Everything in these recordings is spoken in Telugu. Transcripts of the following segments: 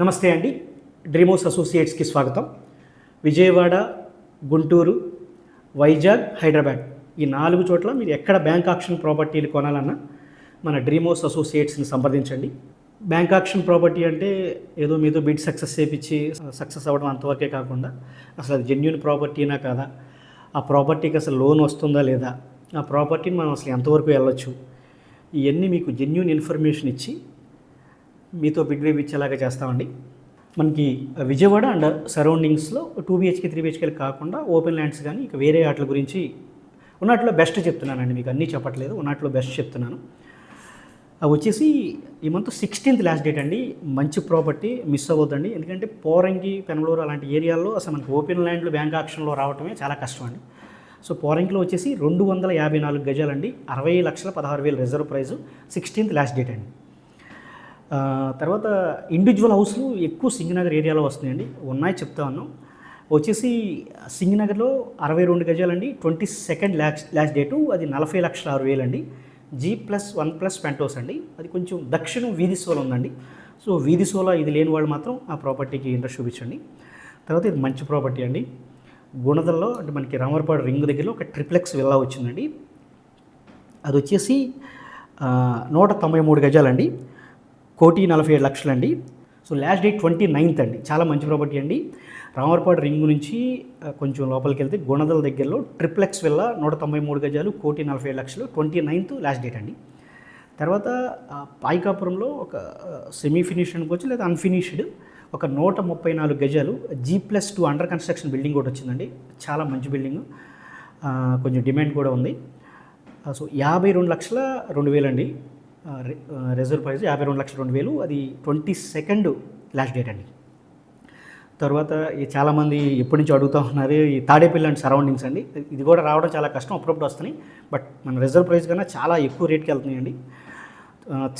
నమస్తే అండి. డ్రీమోస్ అసోసియేట్స్కి స్వాగతం. విజయవాడ గుంటూరు వైజాగ్ హైదరాబాద్ ఈ నాలుగు చోట్ల మీరు ఎక్కడ బ్యాంక్ ఆక్షన్ ప్రాపర్టీలు కొనాలన్నా మన డ్రీమోస్ అసోసియేట్స్ని సంప్రదించండి. బ్యాంక్ ఆక్షన్ ప్రాపర్టీ అంటే ఏదో మీతో బిడ్ సక్సెస్ చేపించి సక్సెస్ అవ్వడం అంతవరకే కాకుండా అసలు అది జెన్యున్ ప్రాపర్టీనా కాదా? ఆ ప్రాపర్టీకి అసలు లోన్ వస్తుందా లేదా? ఆ ప్రాపర్టీని మనం అసలు ఎంతవరకు వెళ్ళొచ్చు? ఇవన్నీ మీకు జెన్యున్ ఇన్ఫర్మేషన్ ఇచ్చి మీతో బిడ్ ఇచ్చేలాగా చేస్తామండి. మనకి విజయవాడ అండ్ సరౌండింగ్స్లో టూ బిహెచ్కే త్రీ బిహెచ్కేలు కాకుండా ఓపెన్ ల్యాండ్స్ కానీ ఇక వేరే వాటి గురించి ఉన్నట్లో బెస్ట్ చెప్తున్నానండి మీకు. అన్నీ చెప్పట్లేదు ఉన్నట్లో బెస్ట్ చెప్తున్నాను. అవి వచ్చేసి ఈ మంత్ సిక్స్టీన్త్ లాస్ట్ డేట్ అండి. మంచి ప్రాపర్టీ మిస్ అవ్వద్దండి. ఎందుకంటే పోరంగి పెనమలూరు అలాంటి ఏరియాల్లో అసలు మనకి ఓపెన్ ల్యాండ్లు బ్యాంక్ ఆక్షన్లో రావటమే చాలా కష్టం అండి. సో పోరంగిలో వచ్చేసి రెండు వందల యాభై నాలుగు గజాలండి. అరవై లక్షల పదహారు వేలు reserve price sixteenth last date అండి. తర్వాత ఇండివిజువల్ హౌస్లు ఎక్కువ సింగనగర్ ఏరియాలో వస్తున్నాయండి. ఉన్నాయి చెప్తా ఉన్నాం. వచ్చేసి సింగనగర్లో అరవై రెండు గజాలండి twenty second lakhs last date అది నలభై లక్షల ఆరు వేలు అండి G plus one plus penthouse అండి. అది కొంచెం దక్షిణం వీధి సోల ఉందండి. సో వీధి సోల ఇది లేని వాళ్ళు మాత్రం ఆ ప్రాపర్టీకి ఇంట్రెస్ట్ చూపించండి. తర్వాత ఇది మంచి ప్రాపర్టీ అండి. గుణదల్లో అంటే మనకి రామర్పాడు రింగ్ దగ్గరలో ఒక ట్రిప్లెక్స్ విల్లా వచ్చిందండి. అది వచ్చేసి నూట తొంభై మూడు గజాలండి. కోటి నలభై ఏడు లక్షలండి. So last date twenty ninth అండి. చాలా మంచి ప్రాపర్టీ అండి. రామర్పాడు రింగ్ నుంచి కొంచెం లోపలికి వెళ్తే గుణదల దగ్గరలో ట్రిప్లెక్స్ వెళ్ళ నూట తొంభై మూడు గజాలు కోటి నలభై ఏడు లక్షలు ట్వంటీ నైన్త్ లాస్ట్ డేట్ అండి. తర్వాత పాయికాపురంలో ఒక సెమీ ఫినిష్ అనుకోవచ్చు లేదా అన్ఫినిష్డ్ ఒక నూట ముప్పై నాలుగు గజాలు G plus two under construction building కూడా వచ్చిందండి. చాలా మంచి బిల్డింగ్ కొంచెం డిమాండ్ కూడా ఉంది. సో యాభై రెండు లక్షల రెండు వేలండి. రిజర్వ్ ప్రైస్ యాభై రెండు లక్షల రెండు వేలు. అది ట్వంటీ సెకండ్ లాస్ట్ డేట్ అండి. తర్వాత చాలామంది ఎప్పటి నుంచి అడుగుతూ ఉన్నారు ఈ తాడేపల్లి అండ్ సరౌండింగ్స్ అండి. ఇది కూడా రావడం చాలా కష్టం అప్పుడప్పుడు వస్తున్నాయి. బట్ మన రిజర్వ్ ప్రైస్ కన్నా చాలా ఎక్కువ రేట్కి వెళ్తున్నాయండి.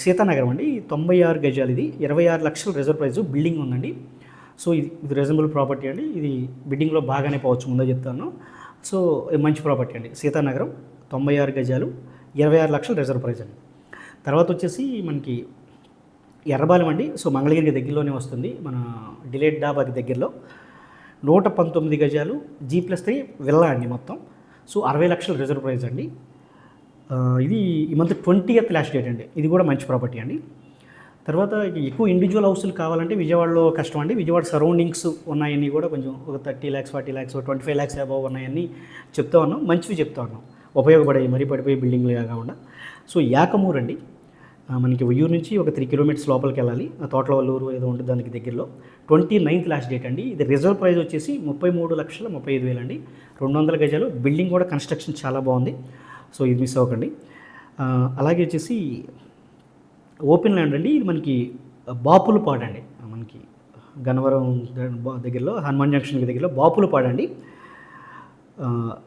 సీతానగరం అండి. తొంభై ఆరు గజాలు ఇది. ఇరవై ఆరు లక్షల రిజర్వ్ ప్రైస్ బిల్డింగ్ ఉందండి. సో ఇది ఇది రీజనబుల్ ప్రాపర్టీ అండి. ఇది బిడ్డింగ్లో బాగానే పోవచ్చు ముందే చెప్తాను. సో మంచి ప్రాపర్టీ అండి. సీతానగరం తొంభై ఆరు గజాలు ఇరవై ఆరు లక్షల రిజర్వ్ ప్రైస్ అండి. తర్వాత వచ్చేసి మనకి ఎర్రబాలెం అండి సో మంగళగిరికి దగ్గరలోనే వస్తుంది. మన డిలేట్ డాబాకి దగ్గరలో. నూట పంతొమ్మిది గజాలు జీ ప్లస్ త్రీ వెళ్ళా అండి మొత్తం. సో అరవై లక్షల రిజర్వ్ ప్రైజ్ అండి. ఇది ఈ మంత్ ట్వంటీయత్ లాస్ట్ డేట్ అండి. ఇది కూడా మంచి ప్రాపర్టీ అండి. తర్వాత ఎక్కువ ఇండివిజువల్ హౌస్లు కావాలంటే విజయవాడలో కష్టం అండి. విజయవాడ సరౌండింగ్స్ ఉన్నాయన్నీ కూడా కొంచెం ఒక thirty lakhs forty lakhs twenty five lakhs above ఉన్నాయని చెప్తా ఉన్నాం. మంచివి చెప్తా ఉన్నాం. ఉపయోగపడే మరీ పడిపోయే బిల్డింగ్లు కాకుండా. సో యాకమూర్ అండి. మనకి ఉయ్యూరు నుంచి ఒక త్రీ కిలోమీటర్స్ లోపలికి వెళ్ళాలి. ఆ తోటల వల్లూరు ఏదో ఉంటుంది దానికి దగ్గరలో. ట్వంటీ నైన్త్ లాస్ట్ డేట్ అండి. ఇది రిజర్వ్ ప్రైస్ వచ్చేసి ముప్పై మూడు లక్షల ముప్పై ఐదు వేలు అండి రెండు వందల గజాలు. బిల్డింగ్ కూడా కన్స్ట్రక్షన్ చాలా బాగుంది. సో ఇది మిస్ అవ్వకండి. అలాగే వచ్చేసి ఓపెన్ ల్యాండ్ అండి. ఇది మనకి బాపులపాడు అండి. మనకి గన్నవరం దగ్గరలో హనుమాన్ జంక్షన్ దగ్గరలో బాపులపాడు అండి.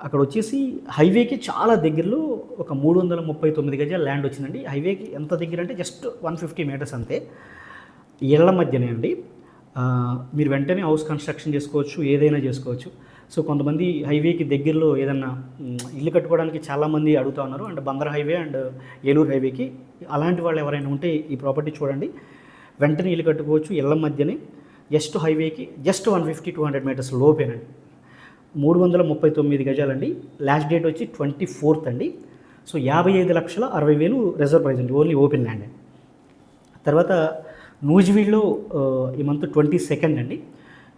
అక్కడ వచ్చేసి హైవేకి చాలా దగ్గరలో ఒక మూడు వందల ముప్పై తొమ్మిది గజాల ల్యాండ్ వచ్చిందండి. హైవేకి ఎంత దగ్గర అంటే జస్ట్ వన్ ఫిఫ్టీ మీటర్స్ అంతే. ఇళ్ళ మధ్యనే అండి. మీరు వెంటనే హౌస్ కన్స్ట్రక్షన్ చేసుకోవచ్చు ఏదైనా చేసుకోవచ్చు. సో కొంతమంది హైవేకి దగ్గరలో ఏదన్నా ఇల్లు కట్టుకోవడానికి చాలామంది అడుగుతా ఉన్నారు. And Bandar highway and Eluru హైవేకి అలాంటి వాళ్ళు ఎవరైనా ఉంటే ఈ ప్రాపర్టీ చూడండి. వెంటనే ఇల్లు కట్టుకోవచ్చు ఇళ్ళ మధ్యనే. జస్ట్ హైవేకి just one fifty two hundred metres లోపేనండి. మూడు వందల ముప్పై తొమ్మిది గజాలండి. లాస్ట్ డేట్ వచ్చి ట్వంటీ ఫోర్త్ అండి. సో యాభై ఐదు లక్షల అరవై వేలు రిజర్వ్ ప్రైజ్ అండి. Only open land. అండి తర్వాత నూజివీడ్లో ఈ మంత్ ట్వంటీ సెకండ్ అండి.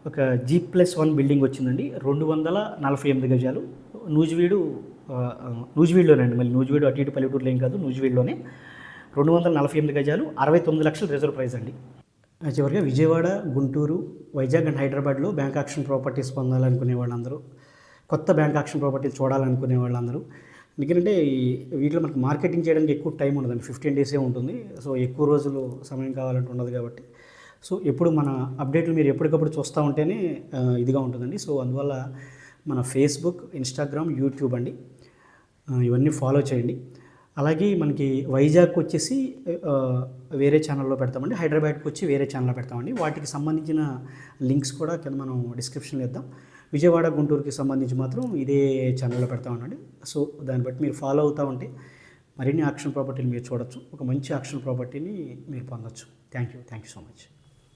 ఒక జీ ప్లస్ వన్ బిల్డింగ్ వచ్చిందండి. రెండు వందల నలభై ఎనిమిది గజాలు. నూజివీడు నూజివీడ్లోనే అండి. నూజివీడులోనండి మళ్ళీ నూజివీడు అటు ఇటు పల్లెటూరులో ఏం కాదు నూజివీడులోనే. రెండు వందల నలభై ఎనిమిది గజాలు అరవై తొమ్మిది లక్షల రిజర్వ్ ప్రైజ్ అండి. చివరిగా విజయవాడ గుంటూరు వైజాగ్ అండ్ హైదరాబాద్లో బ్యాంక్ ఆక్షన్ ప్రాపర్టీస్ పొందాలనుకునే వాళ్ళందరూ కొత్త బ్యాంక్ ఆక్షన్ ప్రాపర్టీలు చూడాలనుకునే వాళ్ళందరూ. ఎందుకంటే ఈ- వీటిలో మనకి మార్కెటింగ్ చేయడానికి ఎక్కువ టైం ఉండదండి ఫిఫ్టీన్ డేసే ఉంటుంది. సో ఎక్కువ రోజులు సమయం కావాలంటే ఉండదు కాబట్టి. సో ఎప్పుడు మన అప్డేట్లు మీరు ఎప్పటికప్పుడు చూస్తూ ఉంటేనే ఇదిగా ఉంటుందండి. సో అందువల్ల మన ఫేస్బుక్ ఇన్స్టాగ్రామ్ యూట్యూబ్ అండి. ఇవన్నీ ఫాలో చేయండి. అలాగే మనకి వైజాగ్కి వచ్చేసి వేరే ఛానల్లో పెడతామండి. హైదరాబాద్కి వచ్చి వేరే ఛానల్లో పెడతామండి. వాటికి సంబంధించిన లింక్స్ కూడా కింద మనం డిస్క్రిప్షన్లో ఇద్దాం. విజయవాడ గుంటూరుకి సంబంధించి మాత్రం ఇదే ఛానల్లో పెడతామండి సో దాన్ని బట్టి మీరు ఫాలో అవుతూ ఉంటే మరిన్ని ఆక్షన్ ప్రాపర్టీని మీరు చూడొచ్చు. ఒక మంచి ఆక్షన్ ప్రాపర్టీని మీరు పొందొచ్చు. Thank you. Thank you so much.